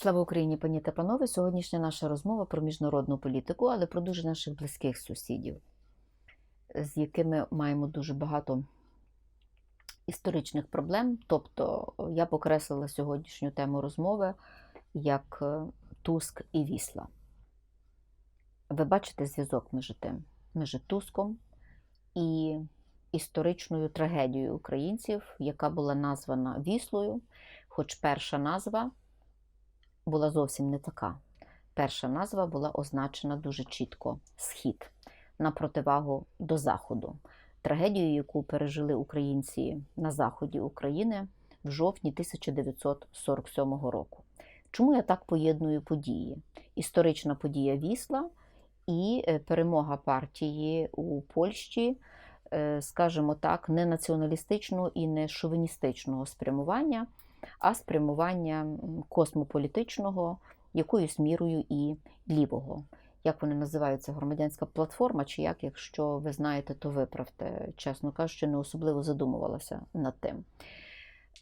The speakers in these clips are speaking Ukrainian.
Слава Україні, пані та панове! Сьогоднішня наша розмова про міжнародну політику, але про дуже наших близьких сусідів, з якими маємо дуже багато історичних проблем. Тобто я покреслила сьогоднішню тему розмови як е, Туск і Вісла. Ви бачите зв'язок між тим, між Туском і історичною трагедією українців, яка була названа Віслою, хоч перша назва була зовсім не така. Перша назва була означена дуже чітко Схід на противагу до Заходу. Трагедію, яку пережили українці на заході України в жовтні 1947 року. Чому я так поєдную події? Історична подія Вісла і е, перемога партії у Польщі, е, скажімо так, не націоналістичного і не шовіністичного спрямування а спрямування космополітичного, якоюсь мірою і лівого. Як вони називаються, громадянська платформа, чи як, якщо ви знаєте, то виправте, чесно кажучи, не особливо задумувалася над тим.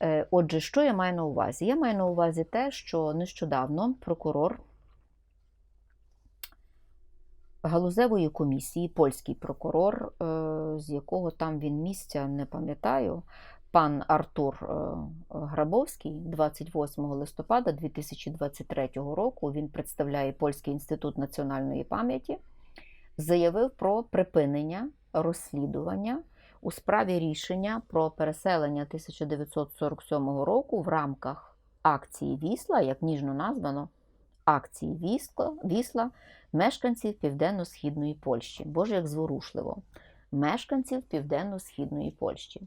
Е, отже, що я маю на увазі? Я маю на увазі те, що нещодавно прокурор галузевої комісії, польський прокурор, е, з якого там він місця, не пам'ятаю, пан Артур е, Грабовський 28 листопада 2023 року він представляє Польський інститут національної пам'яті, заявив про припинення розслідування у справі рішення про переселення 1947 року в рамках акції Вісла, як ніжно названо акції Вісла, Вісла мешканців Південно-Східної Польщі. Боже, як зворушливо! Мешканців Південно-Східної Польщі.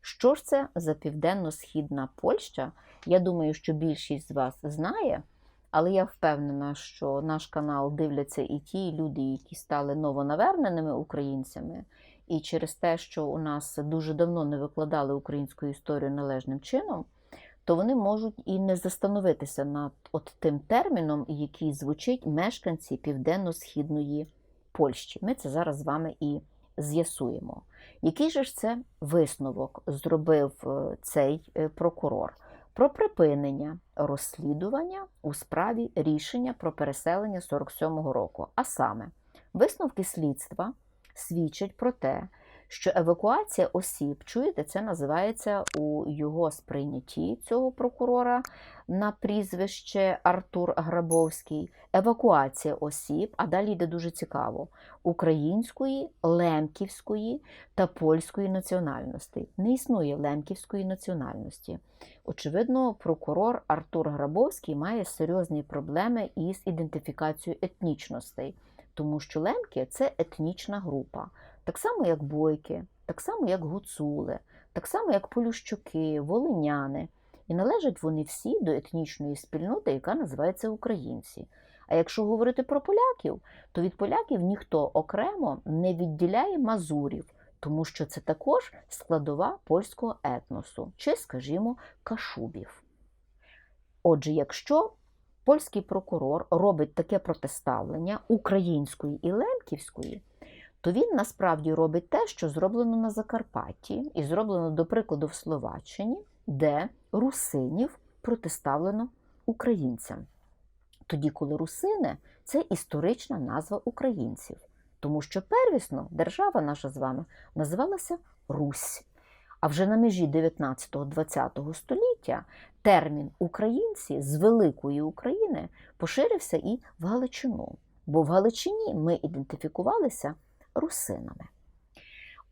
Що ж це за південно-східна Польща? Я думаю, що більшість з вас знає, але я впевнена, що наш канал дивляться і ті люди, які стали новонаверненими українцями, і через те, що у нас дуже давно не викладали українську історію належним чином, то вони можуть і не застановитися над от тим терміном, який звучить мешканці південно-східної Польщі. Ми це зараз з вами і з'ясуємо. Який же ж це висновок зробив е, цей е, прокурор про припинення розслідування у справі рішення про переселення 47-го року? А саме, висновки слідства свідчать про те, що евакуація осіб, чуєте, це називається у його сприйнятті цього прокурора на прізвище Артур Грабовський, евакуація осіб, а далі йде дуже цікаво, української, лемківської та польської національності. Не існує лемківської національності. Очевидно, прокурор Артур Грабовський має серйозні проблеми із ідентифікацією етнічностей, тому що лемки це етнічна група так само, як бойки, так само, як гуцули, так само, як полющуки, волиняни. І належать вони всі до етнічної спільноти, яка називається українці. А якщо говорити про поляків, то від поляків ніхто окремо не відділяє мазурів, тому що це також складова польського етносу, чи, скажімо, кашубів. Отже, якщо польський прокурор робить таке протиставлення української і лемківської, то він насправді робить те, що зроблено на Закарпатті, і зроблено, до прикладу, в Словаччині, де русинів протиставлено українцям. Тоді, коли русини це історична назва українців, тому що первісно держава наша з вами називалася Русь. А вже на межі 19-20 століття термін українці з Великої України поширився і в Галичину. Бо в Галичині ми ідентифікувалися русинами.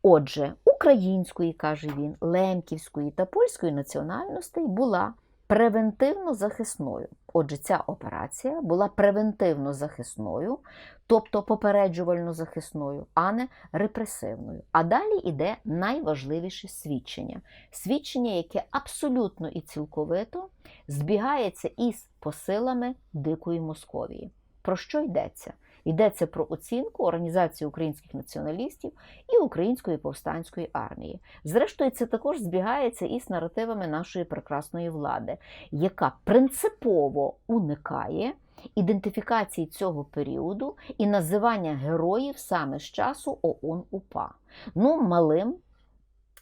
Отже, української, каже він, лемківської та польської національностей була превентивно захисною. Отже, ця операція була превентивно захисною, тобто попереджувально захисною, а не репресивною. А далі йде найважливіше свідчення. Свідчення, яке абсолютно і цілковито збігається із посилами Дикої Московії. Про що йдеться? Йдеться про оцінку організації українських націоналістів і української повстанської армії. Зрештою, це також збігається із наративами нашої прекрасної влади, яка принципово уникає ідентифікації цього періоду і називання героїв саме з часу ОУН УПА. Ну, малим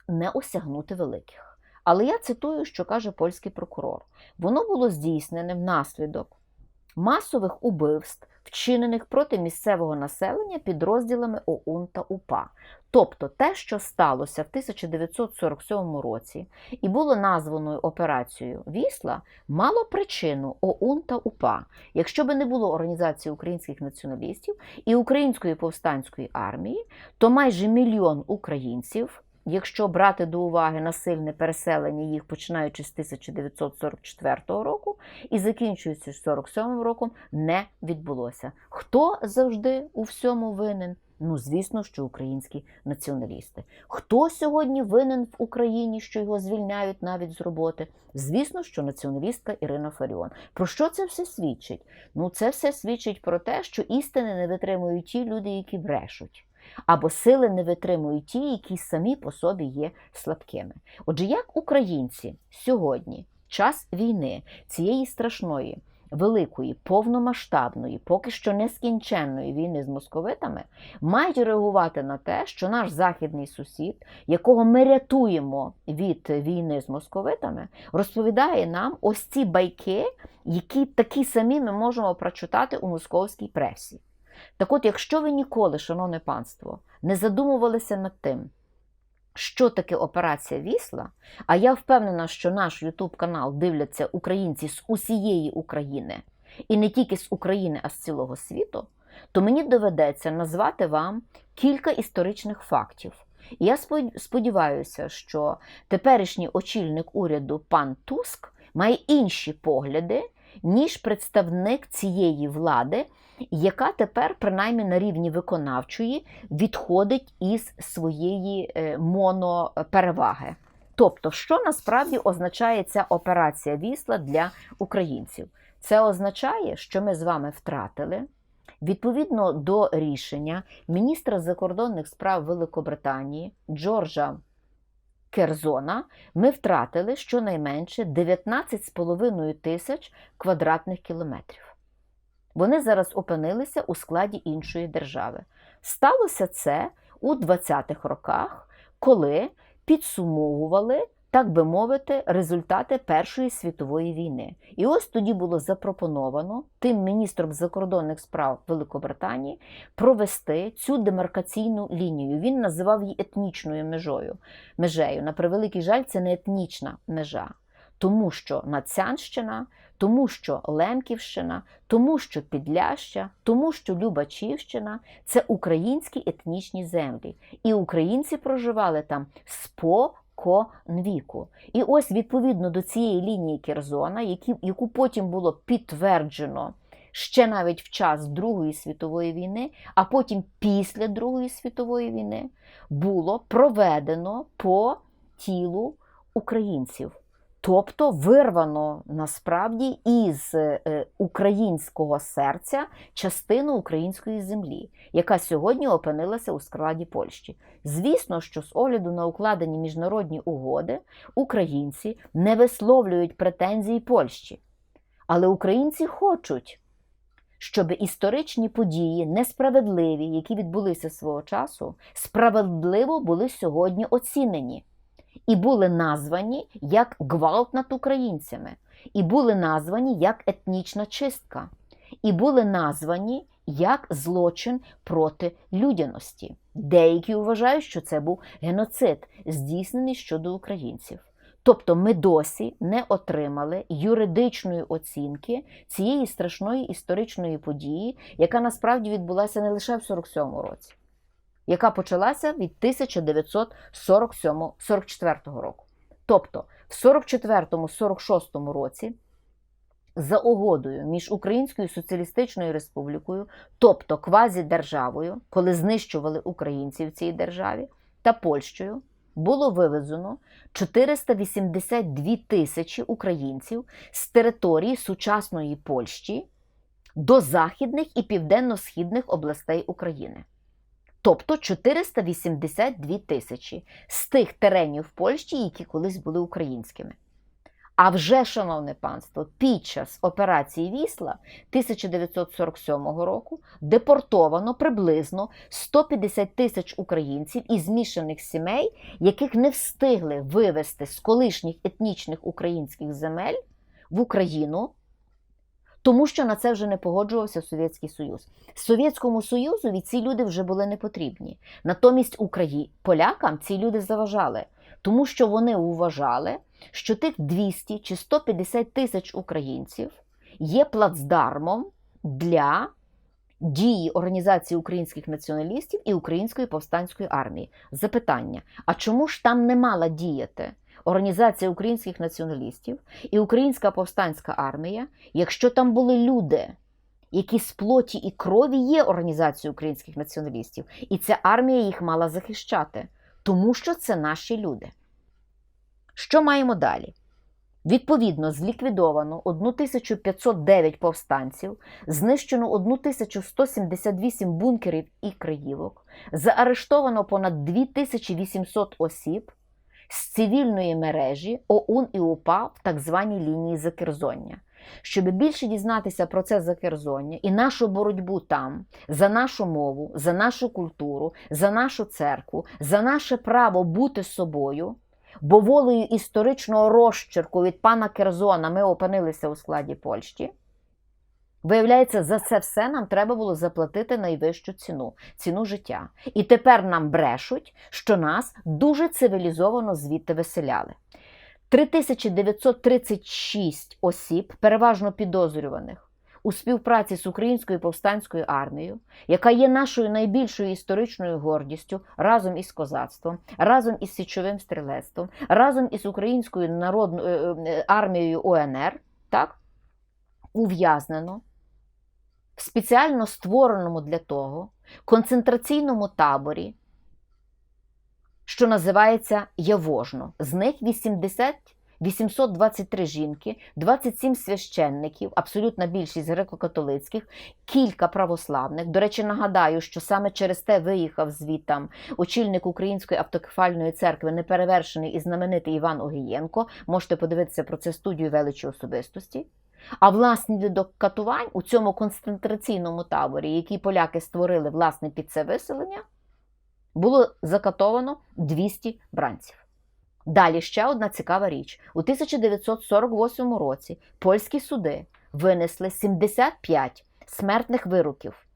не осягнути великих. Але я цитую, що каже польський прокурор: воно було здійснене внаслідок масових убивств, вчинених проти місцевого населення підрозділами ОУН та УПА. Тобто те, що сталося в 1947 році і було названою операцією Вісла, мало причину ОУН та УПА. Якщо би не було організації українських націоналістів і української повстанської армії, то майже мільйон українців. Якщо брати до уваги насильне переселення їх починаючи з 1944 року і закінчуючи з 47 роком, не відбулося. Хто завжди у всьому винен? Ну, звісно, що українські націоналісти. Хто сьогодні винен в Україні, що його звільняють навіть з роботи? Звісно, що націоналістка Ірина Фаріон. Про що це все свідчить? Ну, це все свідчить про те, що істини не витримують ті люди, які брешуть. Або сили не витримують ті, які самі по собі є слабкими. Отже, як українці сьогодні, час війни, цієї страшної, великої, повномасштабної, поки що нескінченної війни з московитами, мають реагувати на те, що наш західний сусід, якого ми рятуємо від війни з московитами, розповідає нам ось ці байки, які такі самі ми можемо прочитати у московській пресі. Так от, якщо ви ніколи, шановне панство, не задумувалися над тим, що таке операція Вісла, а я впевнена, що наш Ютуб канал дивляться українці з усієї України, і не тільки з України, а з цілого світу, то мені доведеться назвати вам кілька історичних фактів. І я сподіваюся, що теперішній очільник уряду пан Туск має інші погляди, ніж представник цієї влади, яка тепер, принаймні на рівні виконавчої, відходить із своєї е, монопереваги. Тобто, що насправді означає ця операція Вісла для українців? Це означає, що ми з вами втратили. Відповідно до рішення міністра закордонних справ Великобританії Джорджа Керзона, ми втратили щонайменше 19,5 тисяч квадратних кілометрів. Вони зараз опинилися у складі іншої держави. Сталося це у 20-х роках, коли підсумовували, так би мовити, результати Першої світової війни. І ось тоді було запропоновано тим міністром закордонних справ Великобританії провести цю демаркаційну лінію. Він називав її етнічною межою. межею. На превеликий жаль, це не етнічна межа. Тому що Нацянщина, тому що Лемківщина, тому що Підляща, тому що Любачівщина це українські етнічні землі. І українці проживали там споконвіку. І ось відповідно до цієї лінії Керзона, які, яку потім було підтверджено. Ще навіть в час Другої світової війни, а потім після Другої світової війни було проведено по тілу українців. Тобто вирвано насправді із е, українського серця частину української землі, яка сьогодні опинилася у складі Польщі. Звісно, що з огляду на укладені міжнародні угоди українці не висловлюють претензії Польщі. Але українці хочуть, щоб історичні події, несправедливі, які відбулися свого часу, справедливо були сьогодні оцінені і були названі як гвалт над українцями, і були названі як етнічна чистка, і були названі як злочин проти людяності. Деякі вважають, що це був геноцид, здійснений щодо українців. Тобто ми досі не отримали юридичної оцінки цієї страшної історичної події, яка насправді відбулася не лише в 47-му році яка почалася від 1944 року. Тобто в 44-46 році. За угодою між Українською Соціалістичною Республікою, тобто квазідержавою, коли знищували українців в цій державі, та Польщею, було вивезено 482 тисячі українців з території сучасної Польщі до західних і південно-східних областей України тобто 482 тисячі з тих теренів в Польщі, які колись були українськими. А вже, шановне панство, під час операції Вісла 1947 року депортовано приблизно 150 тисяч українців із змішаних сімей, яких не встигли вивезти з колишніх етнічних українських земель в Україну, тому що на це вже не погоджувався Совєтський Союз. Совєтському Союзу ці люди вже були не потрібні. Натомість Украї... полякам ці люди заважали, тому що вони вважали, що тих 200 чи 150 тисяч українців є плацдармом для дії Організації українських націоналістів і Української повстанської армії. Запитання: а чому ж там не мала діяти Організація українських націоналістів і Українська повстанська армія, якщо там були люди? Які з плоті і крові є організацією українських націоналістів, і ця армія їх мала захищати, тому що це наші люди. Що маємо далі? Відповідно, зліквідовано 1509 повстанців, знищено 1178 бункерів і криївок, заарештовано понад 2800 осіб з цивільної мережі ОУН і УПА в так званій лінії Закерзоння. Щоб більше дізнатися про це закерзоння і нашу боротьбу там, за нашу мову, за нашу культуру, за нашу церкву, за наше право бути собою. Бо волею історичного розчерку від пана Керзона ми опинилися у складі Польщі. Виявляється, за це все нам треба було заплатити найвищу ціну ціну життя. І тепер нам брешуть, що нас дуже цивілізовано звідти виселяли. 3936 осіб, переважно підозрюваних, у співпраці з Українською повстанською армією, яка є нашою найбільшою історичною гордістю, разом із козацтвом, разом із січовим стрілецтвом, разом із Українською народною е, армією УНР, так, ув'язнено в спеціально створеному для того концентраційному таборі, що називається Явожно. З них 80 823 жінки, 27 священників, абсолютна більшість греко-католицьких, кілька православних. До речі, нагадаю, що саме через те виїхав звітам очільник Української автокефальної церкви, неперевершений і знаменитий Іван Огієнко. Можете подивитися про це студію величі особистості. А внаслідок катувань у цьому концентраційному таборі, який поляки створили власне під це виселення, було закатовано 200 бранців. Далі ще одна цікава річ: у 1948 році польські суди винесли 75 смертних вироків.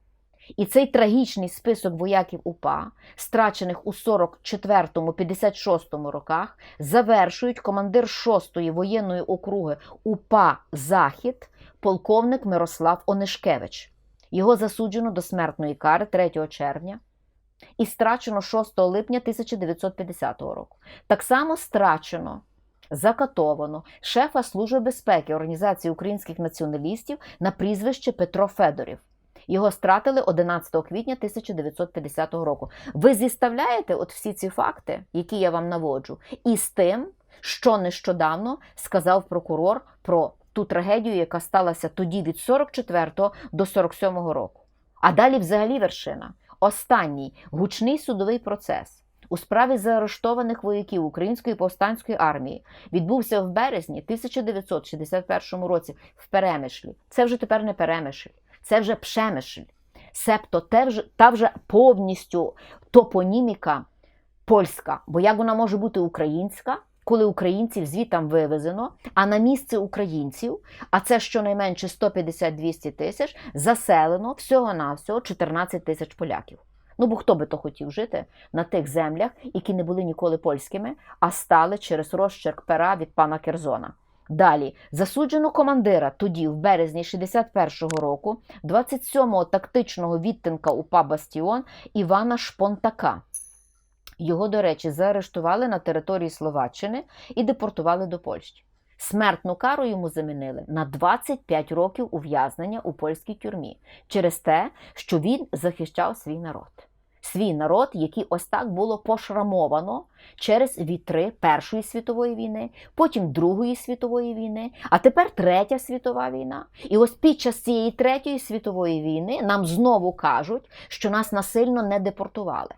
І цей трагічний список вояків УПА, страчених у 44-56 роках, завершують командир 6-ї воєнної округи УПА Захід, полковник Мирослав Онишкевич. Його засуджено до смертної кари 3 червня і страчено 6 липня 1950 року. Так само страчено. Закатовано шефа Служби безпеки Організації українських націоналістів на прізвище Петро Федорів. Його стратили 11 квітня 1950 року. Ви зіставляєте от всі ці факти, які я вам наводжу, із тим, що нещодавно сказав прокурор про ту трагедію, яка сталася тоді від 44 до 47 року. А далі, взагалі, вершина. Останній гучний судовий процес у справі заарештованих вояків Української повстанської армії відбувся в березні 1961 році в Перемишлі. Це вже тепер не Перемишль, це вже Пшемишль. Себто та вже повністю топоніміка польська. Бо як вона може бути українська, коли українців звітам вивезено, а на місце українців, а це щонайменше 150-200 тисяч, заселено всього-навсього 14 тисяч поляків. Ну бо хто би то хотів жити на тих землях, які не були ніколи польськими, а стали через розчерк пера від пана Керзона. Далі засуджено командира тоді, в березні 61-го року, 27-го тактичного відтинка УПА Бастіон Івана Шпонтака. Його, до речі, заарештували на території Словаччини і депортували до Польщі. Смертну кару йому замінили на 25 років ув'язнення у польській тюрмі через те, що він захищав свій народ. Свій народ, який ось так було пошрамовано через вітри Першої світової війни, потім Другої світової війни, а тепер Третя світова війна. І ось під час цієї третьої світової війни нам знову кажуть, що нас насильно не депортували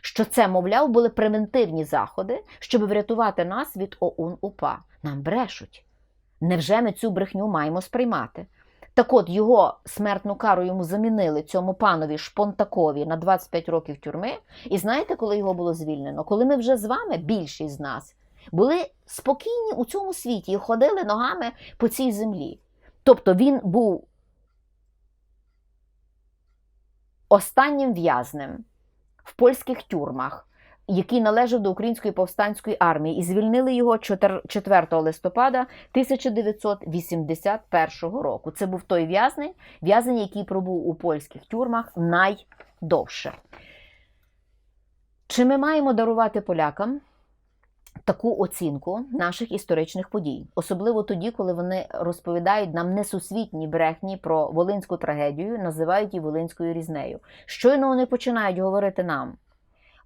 що це, мовляв, були превентивні заходи, щоб врятувати нас від ОУН УПА. Нам брешуть. Невже ми цю брехню маємо сприймати? Так от його смертну кару йому замінили цьому панові Шпонтакові на 25 років тюрми. І знаєте, коли його було звільнено? Коли ми вже з вами, більшість з нас, були спокійні у цьому світі і ходили ногами по цій землі. Тобто він був останнім в'язнем в польських тюрмах, який належав до Української повстанської армії, і звільнили його 4 листопада 1981 року. Це був той в'язень, в'язень, який пробув у польських тюрмах найдовше. Чи ми маємо дарувати полякам таку оцінку наших історичних подій, особливо тоді, коли вони розповідають нам несусвітні брехні про волинську трагедію, називають її волинською різнею. Щойно вони починають говорити нам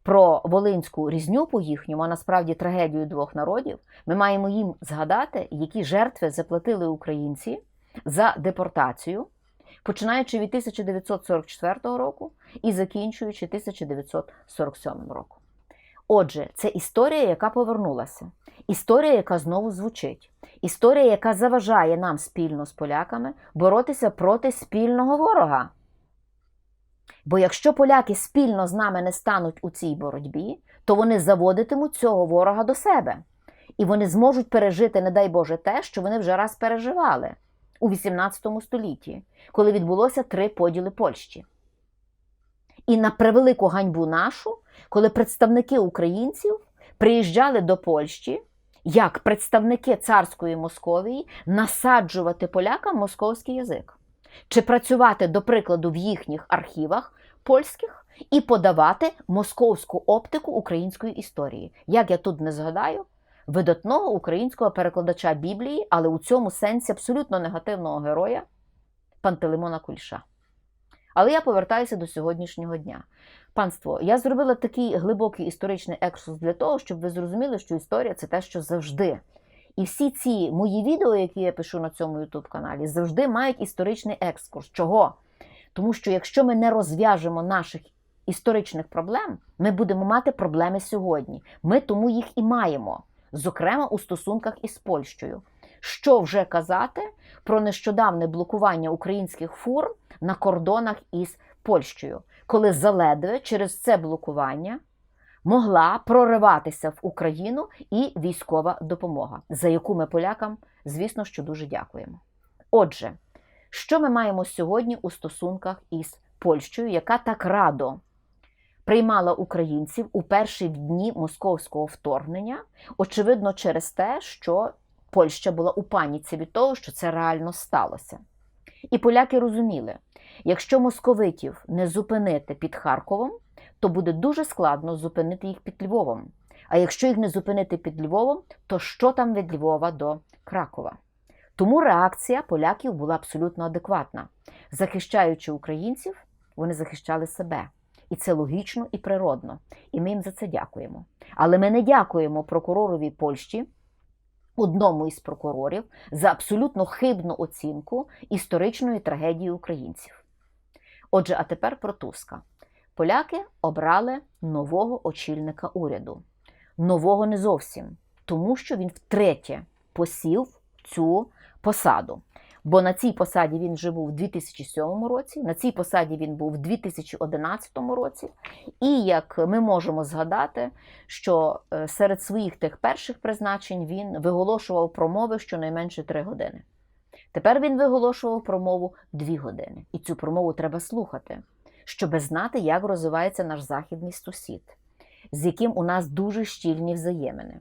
про волинську різню по їхньому, а насправді трагедію двох народів, ми маємо їм згадати, які жертви заплатили українці за депортацію, починаючи від 1944 року і закінчуючи 1947 роком. Отже, це історія, яка повернулася, історія, яка знову звучить, історія, яка заважає нам спільно з поляками боротися проти спільного ворога. Бо якщо поляки спільно з нами не стануть у цій боротьбі, то вони заводитимуть цього ворога до себе. І вони зможуть пережити, не дай Боже, те, що вони вже раз переживали у XVIII столітті, коли відбулося три поділи Польщі. І на превелику ганьбу нашу, коли представники українців приїжджали до Польщі як представники царської Московії насаджувати полякам московський язик, чи працювати, до прикладу, в їхніх архівах польських і подавати московську оптику української історії. Як я тут не згадаю, видатного українського перекладача Біблії, але у цьому сенсі абсолютно негативного героя Пантелеймона Кульша. Але я повертаюся до сьогоднішнього дня. Панство, я зробила такий глибокий історичний екскурс для того, щоб ви зрозуміли, що історія це те, що завжди. І всі ці мої відео, які я пишу на цьому youtube каналі, завжди мають історичний екскурс. Чого? Тому що якщо ми не розв'яжемо наших історичних проблем, ми будемо мати проблеми сьогодні. Ми тому їх і маємо, зокрема у стосунках із Польщею. Що вже казати про нещодавне блокування українських фур на кордонах із Польщею, коли заледве через це блокування могла прориватися в Україну і військова допомога, за яку ми полякам, звісно, що дуже дякуємо. Отже, що ми маємо сьогодні у стосунках із Польщею, яка так радо приймала українців у перші дні московського вторгнення, очевидно, через те, що Польща була у паніці від того, що це реально сталося. І поляки розуміли, якщо московитів не зупинити під Харковом, то буде дуже складно зупинити їх під Львовом. А якщо їх не зупинити під Львовом, то що там від Львова до Кракова? Тому реакція поляків була абсолютно адекватна. Захищаючи українців, вони захищали себе. І це логічно і природно. І ми їм за це дякуємо. Але ми не дякуємо прокуророві Польщі, одному із прокурорів, за абсолютно хибну оцінку історичної трагедії українців. Отже, а тепер про Туска. Поляки обрали нового очільника уряду. Нового не зовсім, тому що він втретє посів цю посаду. Бо на цій посаді він вже був у 2007 році, на цій посаді він був у 2011 році. І як ми можемо згадати, що е, серед своїх тих перших призначень він виголошував промови щонайменше 3 години. Тепер він виголошував промову 2 години. І цю промову треба слухати, щоб знати, як розвивається наш західний сусід, з яким у нас дуже щільні взаємини.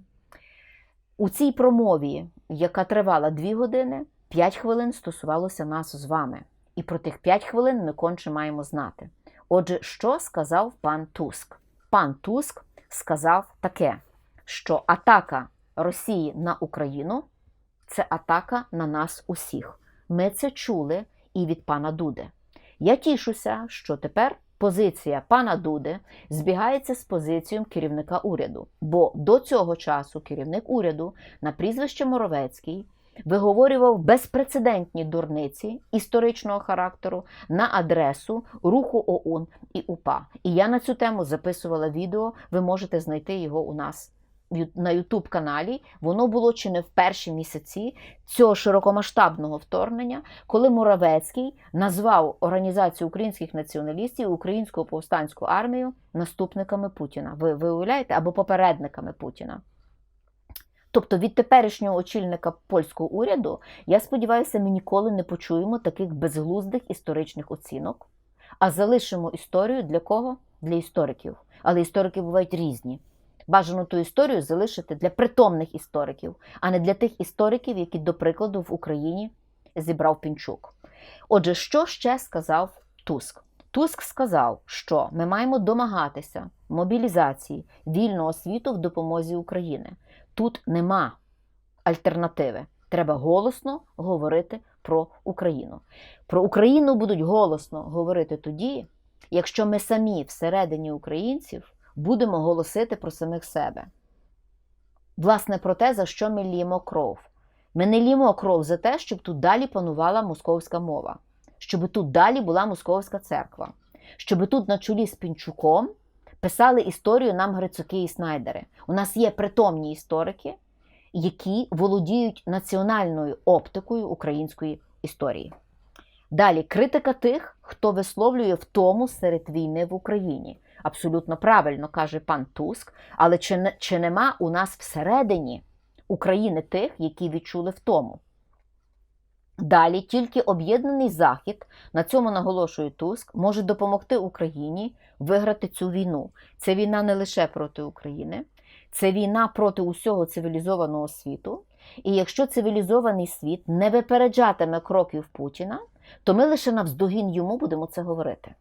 У цій промові, яка тривала 2 години, 5 хвилин стосувалося нас з вами. І про тих 5 хвилин ми конче маємо знати. Отже, що сказав пан Туск? Пан Туск сказав таке, що атака Росії на Україну це атака на нас усіх. Ми це чули і від пана Дуди. Я тішуся, що тепер позиція пана Дуди збігається з позицією керівника уряду, бо до цього часу керівник уряду на прізвище Моровецький виговорював безпрецедентні дурниці історичного характеру на адресу руху ОУН і УПА. І я на цю тему записувала відео. Ви можете знайти його у нас на Ютуб каналі. Воно було чи не в перші місяці цього широкомасштабного вторгнення, коли Моравецький назвав Організацію українських націоналістів Українську повстанську армію наступниками Путіна. Ви, ви уявляєте? Або попередниками Путіна. Тобто від теперішнього очільника польського уряду, я сподіваюся, ми ніколи не почуємо таких безглуздих історичних оцінок, а залишимо історію для кого? Для істориків. Але історики бувають різні. Бажано ту історію залишити для притомних істориків, а не для тих істориків, які, до прикладу, в Україні зібрав Пінчук. Отже, що ще сказав Туск? Туск сказав, що ми маємо домагатися мобілізації вільного світу в допомозі України. Тут нема альтернативи. Треба голосно говорити про Україну. Про Україну будуть голосно говорити тоді, якщо ми самі всередині українців будемо голосити про самих себе. Власне, про те, за що ми ліємо кров. Ми не лімо кров за те, щоб тут далі панувала московська мова, щоб тут далі була московська церква, щоб тут на чолі з Пінчуком писали історію нам Грицуки і Снайдери. У нас є притомні історики, які володіють національною оптикою української історії. Далі критика тих, хто висловлює втому серед війни в Україні. Абсолютно правильно каже пан Туск, але чи, чи нема у нас всередині України тих, які відчули втому? Далі тільки об'єднаний Захід, на цьому наголошує Туск, може допомогти Україні виграти цю війну. Це війна не лише проти України, це війна проти усього цивілізованого світу. І якщо цивілізований світ не випереджатиме кроків Путіна, то ми лише навздогін йому будемо це говорити.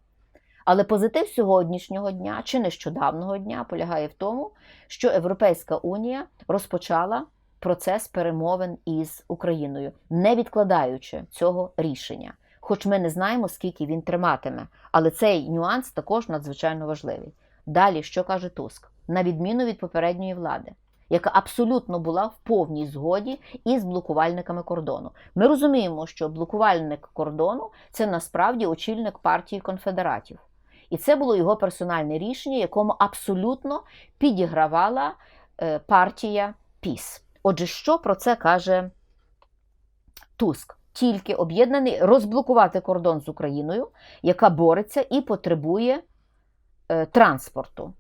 Але позитив сьогоднішнього дня чи нещодавнього дня полягає в тому, що Європейська Унія розпочала процес перемовин із Україною, не відкладаючи цього рішення. Хоч ми не знаємо, скільки він триматиме. Але цей нюанс також надзвичайно важливий. Далі, що каже Туск, на відміну від попередньої влади, яка абсолютно була в повній згоді із блокувальниками кордону. Ми розуміємо, що блокувальник кордону це насправді очільник партії конфедератів. І це було його персональне рішення, якому абсолютно підігравала е, партія ПІС. Отже, що про це каже Туск? Тільки об'єднаний розблокувати кордон з Україною, яка бореться і потребує е, транспорту.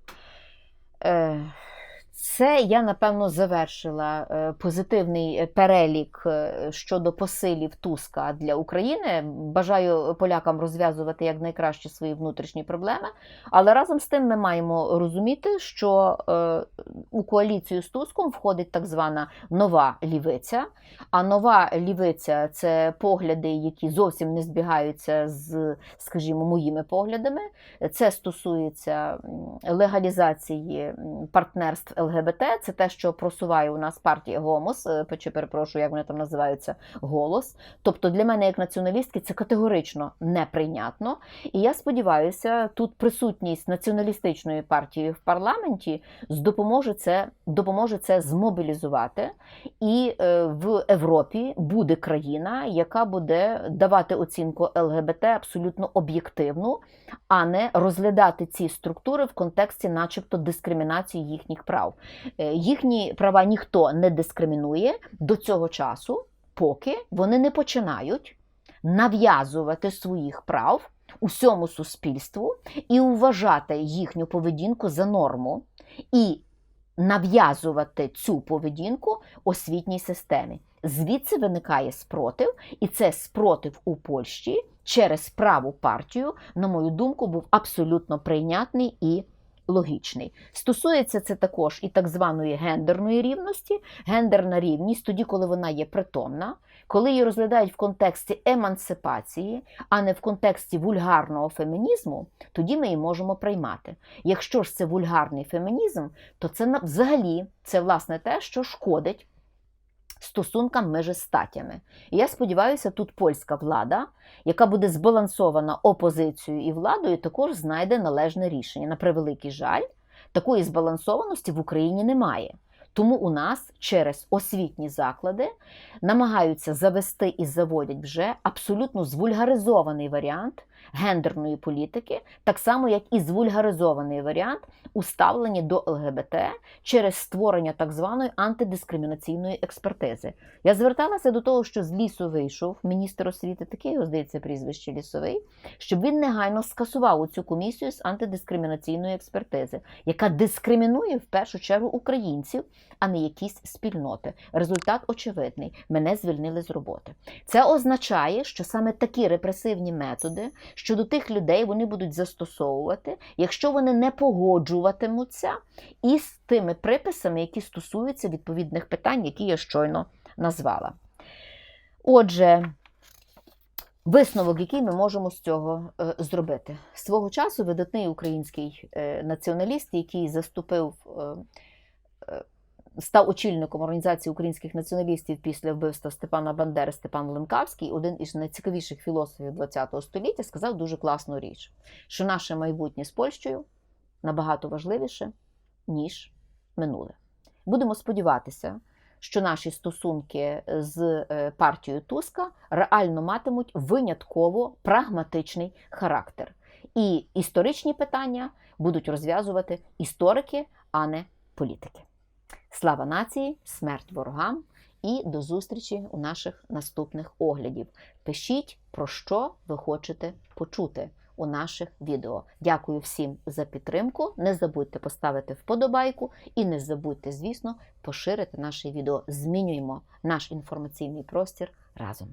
Е, це я напевно завершила е, позитивний перелік е, щодо посилів Туска для України. Бажаю полякам розв'язувати якнайкраще свої внутрішні проблеми. Але разом з тим ми маємо розуміти, що е, у коаліцію з Туском входить так звана нова лівиця. А нова лівиця це погляди, які зовсім не збігаються з, скажімо, моїми поглядами. Це стосується легалізації партнерств ЛГБТ. Це те, що просуває у нас партія Гомос, чи перепрошую, як вони там називаються, голос. Тобто для мене, як націоналістки, це категорично неприйнятно. І я сподіваюся, тут присутність націоналістичної партії в парламенті допоможе це, допоможе це змобілізувати. І е, в Європі буде країна, яка буде давати оцінку ЛГБТ абсолютно об'єктивну, а не розглядати ці структури в контексті, начебто, дискримінації їхніх прав. Е, Їхні права ніхто не дискримінує до цього часу, поки вони не починають нав'язувати своїх прав усьому суспільству і вважати їхню поведінку за норму. І нав'язувати цю поведінку освітній системі. Звідси виникає спротив, і це спротив у Польщі через праву партію, на мою думку, був абсолютно прийнятний і логічний. Стосується це також і так званої гендерної рівності. Гендерна рівність тоді, коли вона є притомна, коли її розглядають в контексті емансипації, а не в контексті вульгарного фемінізму, тоді ми її можемо приймати. Якщо ж це вульгарний фемінізм, то це взагалі це власне те, що шкодить стосункам між статями. І я сподіваюся, тут польська влада, яка буде збалансована опозицією і владою, також знайде належне рішення. На превеликий жаль, такої збалансованості в Україні немає. Тому у нас через освітні заклади намагаються завести і заводять вже абсолютно звульгаризований варіант гендерної політики, так само як і звульгаризований варіант уставлення до ЛГБТ через створення так званої антидискримінаційної експертизи. Я зверталася до того, що з лісу вийшов міністр освіти, таке його здається прізвище лісовий, щоб він негайно скасував цю комісію з антидискримінаційної експертизи, яка дискримінує в першу чергу українців, а не якісь спільноти. Результат очевидний: мене звільнили з роботи. Це означає, що саме такі репресивні методи щодо тих людей вони будуть застосовувати, якщо вони не погоджуватимуться із тими приписами, які стосуються відповідних питань, які я щойно назвала. Отже, висновок, який ми можемо з цього е, зробити. Свого часу видатний український е, націоналіст, який заступив. Став очільником організації українських націоналістів після вбивства Степана Бандери Степан Ленкавський, один із найцікавіших філософів ХХ століття, сказав дуже класну річ, що наше майбутнє з Польщею набагато важливіше, ніж минуле. Будемо сподіватися, що наші стосунки з е, партією Туска реально матимуть винятково прагматичний характер. І історичні питання будуть розв'язувати історики, а не політики. Слава нації, смерть ворогам і до зустрічі у наших наступних оглядів. Пишіть, про що ви хочете почути у наших відео. Дякую всім за підтримку. Не забудьте поставити вподобайку і не забудьте, звісно, поширити наше відео. Змінюємо наш інформаційний простір разом.